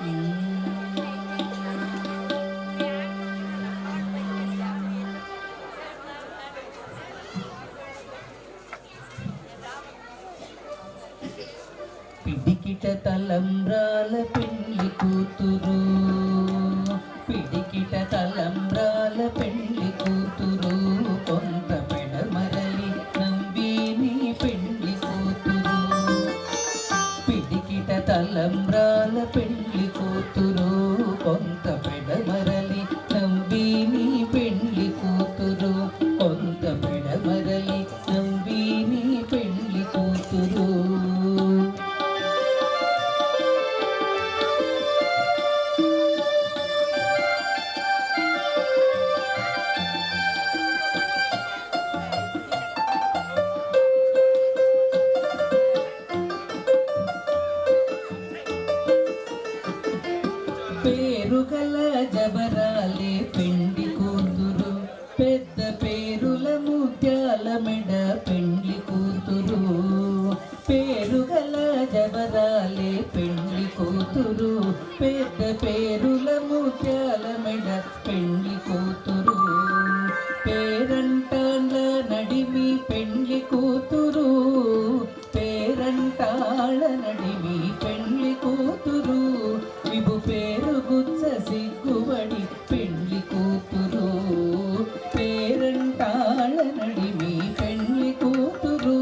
పిడికిట తలంబ్రాల పెళ్ళి కూతురు. పిడికిట తలంబ్రాల పెళ్ళి కూతురు. కొంత పెడమరలి నంబీని పెళ్ళి కూతురు. పిడికిట తలంబ్రాల పెళ్ళి పేరుగల జబరాలే పెండి కూతురు. పెద్ద పేరుల ముత్యాల మెడ పెండ్లి కూతురు. పేరుగల జబరాలే పెండ్లి కూతురు. పెద్ద పేరుల ముత్యాల మెడ పెండ్లి కూతురు. పేరంటాళ్ళ నడిమి పెండ్లి కూతురు. పేరంటాళ్ళ నడిమి సిగ్గుబడి పెళ్ళి కూతురు పేరంటాళ్ళ నడిమి పెండ్లి కూతురు.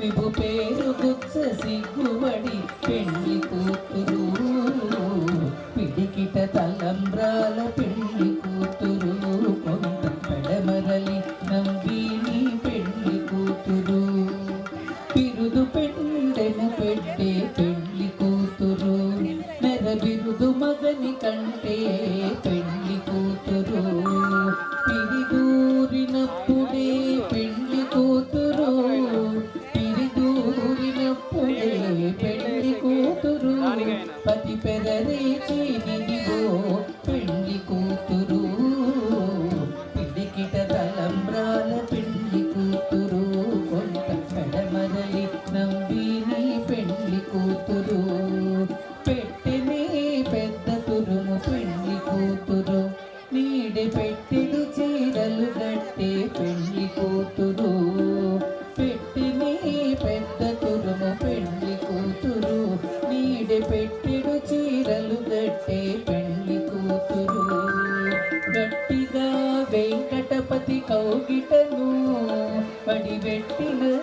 విభు పేరు గుచ్చ సిగ్గుబడి పెండ్లి కూతురు. పిడికిట తలంబ్రాల పెళ్ళి కూతురు. కొంత పెడమరలి నంబిని పెళ్ళి కూతురు. పిరుదు పెట్టెను పెట్టే కంటే పెళ్ళి కూతురు. పిరిదూరినప్పుడే పెళ్ళి కూతురు. పిరిదూరినప్పుడే పెళ్ళి కూతురు. పతి పెదరే నిదిగో కూతురును పెళ్ళి కూతురు. నీడి పెట్టెడు చీరలు గట్టే పెళ్ళి కూతురు. పెట్టినే పెద్ద తురుము పెళ్ళి కూతురు. నీడి పెట్టెడు చీరలు కట్టే పెళ్ళి కూతురు. గట్టిగా వెంకటపతి కౌగిటను పడిబెట్టిన